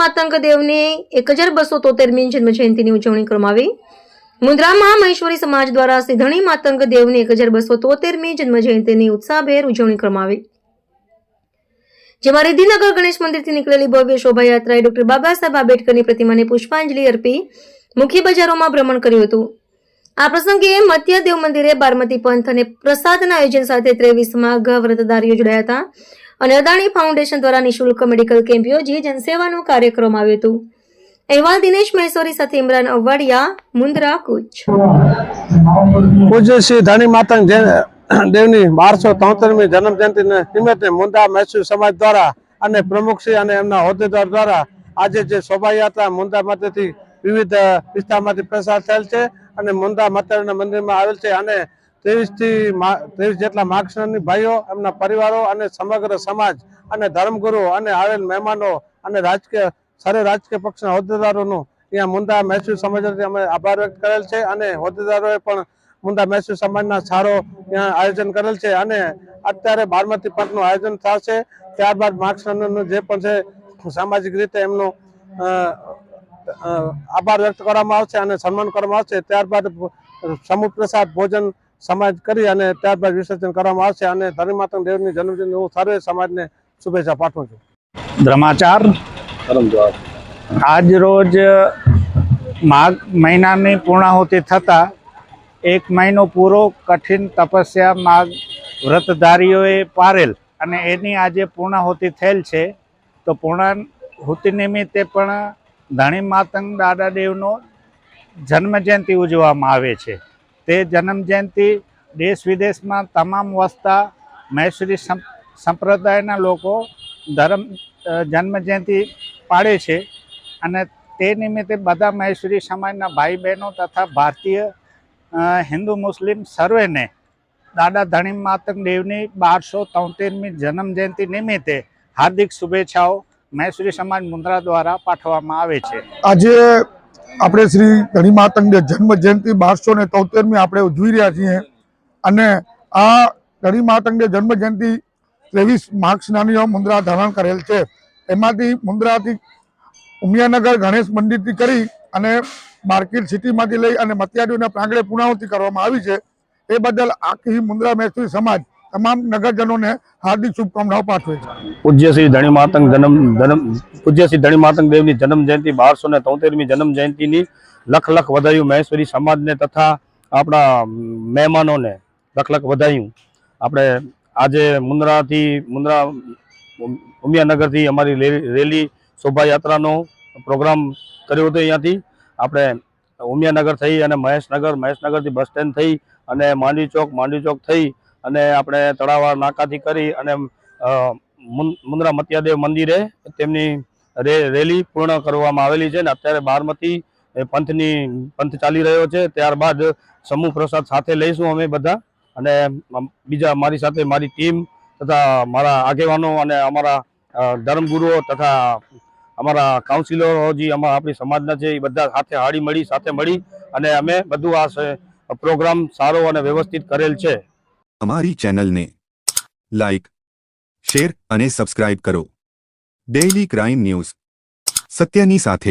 માતંગ દેવની એક હજાર બસો તોતેરમી જન્મ ઉજવણી કરવામાં આવી. મુન્દ્રામાં મહેશ્વરી સમાજ દ્વારા સિદ્ધણી માતંગ દેવની એક હજાર બસો તોતેરમી જન્મ ઉત્સાહભેર ઉજવણી કરવામાં આવી. જેમાં રિદ્ધિનગર ગણેશ મંદિરથી નીકળેલી ભવ્ય શોભાયાત્રાએ ડોક્ટર બાબા સાહેબ આંબેડકરની પ્રતિમાને પુષ્પાંજલિ અર્પી મુખ્ય બજારોમાં ભ્રમણ કર્યું હતું. આ પ્રસંગે મધ્ય દેવ મંદિરે બારમતી પંથ અને પ્રસાદના આયોજન સાથે ત્રેવીસમાં ઘ વ્રતદારીઓ જોડાયા હતા. અને અદાણી ફાઉન્ડેશન દ્વારા નિઃશુલ્ક મેડિકલ કેમ્પ યોજી જનસેવાનું કાર્યક્રમ આવ્યું હતું. અહેવાલ દિનેશ મહેશ્વરી સાથે ઇમરાન અવાડિયા, મુન્દ્રા, કુચ. પૂજ્ય શ્રી ધણી માતા દેવની બારસો તોતેરમી જન્મ જયંતિ નિમિત્તે મુંદા મૈસૂર સમાજ દ્વારા અને પ્રમુખશ્રી અને એમના હોદ્દેદાર દ્વારા આજે જે શોભાયાત્રા મુંદા માતેથી વિવિધ વિસ્તારમાંથી પસાર થયેલ છે અને મુંદા માતાના મંદિરમાં આવેલ છે અને ત્રેવીસથી ત્રેવીસ જેટલા માર્ગસરની ભાઈઓ, એમના પરિવારો અને સમગ્ર સમાજ અને ધર્મગુરુ અને આવેલ મહેમાનો અને રાજકીય સરે રાજકીય પક્ષના હોદ્દેદારોનું અહીંયા મુંદા મહેસૂલ સમાજથી અમે આભાર વ્યક્ત કરેલ છે અને હોદ્દેદારોએ પણ મુંદા મહેસૂલ સમાજના સારો ત્યાં આયોજન કરેલ છે અને અત્યારે બારમતી પંથનું આયોજન થશે. ત્યારબાદ માર્ગસરનું જે પણ છે, સામાજિક રીતે એમનું આભાર વ્યક્ત કરવામાં આવશે અને સન્માન કરવામાં આવશે. ત્યારબાદ સમૂહ પ્રસાદ ભોજન સમાજ કરી અને ત્યારબાદ વિસર્જન કરવામાં આવશે અને ધર્માતંગ દેવની જન્મદિન હું સર્વે સમાજને શુભેચ્છા પાઠવું છું. ધર્માચાર? આજ રોજ માઘ મહિનાની પૂર્ણાહુતિ થતાં એક મહિનો પૂરો કઠિન તપસ્યા માઘ વ્રતધારીઓએ પારેલ અને એની આજે પૂર્ણાહુતિ થયેલ છે. તો પૂર્ણાહુતિ નિમિત્તે પણ ધણી માતંગ દાદાદેવનો જન્મજયંતિ જન્મ જયંતિ ઉજવવામાં આવે છે. તે જન્મ જયંતિ દેશ વિદેશમાં તમામ વસતા મહેશ્વરી સંપ્રદાયના લોકો ધર્મ જન્મજયંતિ જન્મ જયંતિ પાડે છે અને તે નિમિત્તે બધા મહેશ્વરી સમાજના ભાઈ બહેનો તથા ભારતીય હિન્દુ મુસ્લિમ સર્વેને દાદા ધણી માતંગ દેવની બારસો તોતેરમી જન્મ જયંતિ નિમિત્તે હાર્દિક શુભેચ્છાઓ મહેશ્વરી સમાજ મુન્દ્રા દ્વારા પાઠવવામાં આવે છે. આજે આપણે શ્રી ધણી માતંગે જન્મ જયંતિ બારસો ને તોતેરમી આપણે ઉજવી રહ્યા છીએ. અને આ ધણી માતંગે જન્મ જયંતિ ત્રેવીસ માર્ચ નાનીઓ મુન્દ્રા ધારણ કરેલ છે. એમાંથી મુન્દ્રાથી ઉમિયાનગર ગણેશ મંદિરથી કરી અને માર્કેટ સિટીમાંથી લઈ અને મતિયારીઓને પ્રાંગણે પુનાવતી કરવામાં આવી છે. એ બદલ આખી મુન્દ્રા મહેસૂરી સમાજ તમામ નગરજનોને હાર્દિક શુભકામનાઓ પાઠવે છે. પૂજ્ય શ્રી ધણી માતંગ જન્મ જન્મ, પૂજ્ય શ્રી ધણી માતંગ દેવની જન્મ જયંતિ બારસો ને તોતેરમી જન્મ જયંતિની લખ લખ વધાયું મહેશ્વરી સમાજને તથા આપણા મહેમાનોને લખ લખ વધાયું. આપણે આજે મુન્દ્રાથી, મુન્દ્રા ઉમ- ઉમિયાનગરથી અમારી રેલી શોભાયાત્રાનો પ્રોગ્રામ કર્યો હતો અહીંયાથી. આપણે ઉમિયાનગર થઈ અને મહેશનગર, મહેશનગરથી બસ સ્ટેન્ડ થઈ અને માંડવી ચોક માંડવી ચોક થઈ અને આપણે તળાવા નાકાથી કરી અને મુન- મુન્દ્રા મતિયાદેવ મંદિરે તેમની રે- રેલી પૂર્ણ કરવામાં આવેલી છે અને અત્યારે બારમતી પંથની, પંથ ચાલી રહ્યો છે. ત્યારબાદ સમૂહ પ્રસાદ સાથે લઈશું અમે બધા અને બીજા મારી સાથે મારી ટીમ તથા મારા આગેવાનો અને અમારા ધર્મગુરુઓ તથા અમારા કાઉન્સિલરોજી અમારા આપણી સમાજના છે, એ બધા સાથે હાળી મળી, સાથે મળી અને અમે બધું આ પ્રોગ્રામ સારો અને વ્યવસ્થિત કરેલ છે. અમારી ચેનલને લાઇક શેર અને સબસ્ક્રાઇબ કરો. Daily crime news. સત્યની સાથે.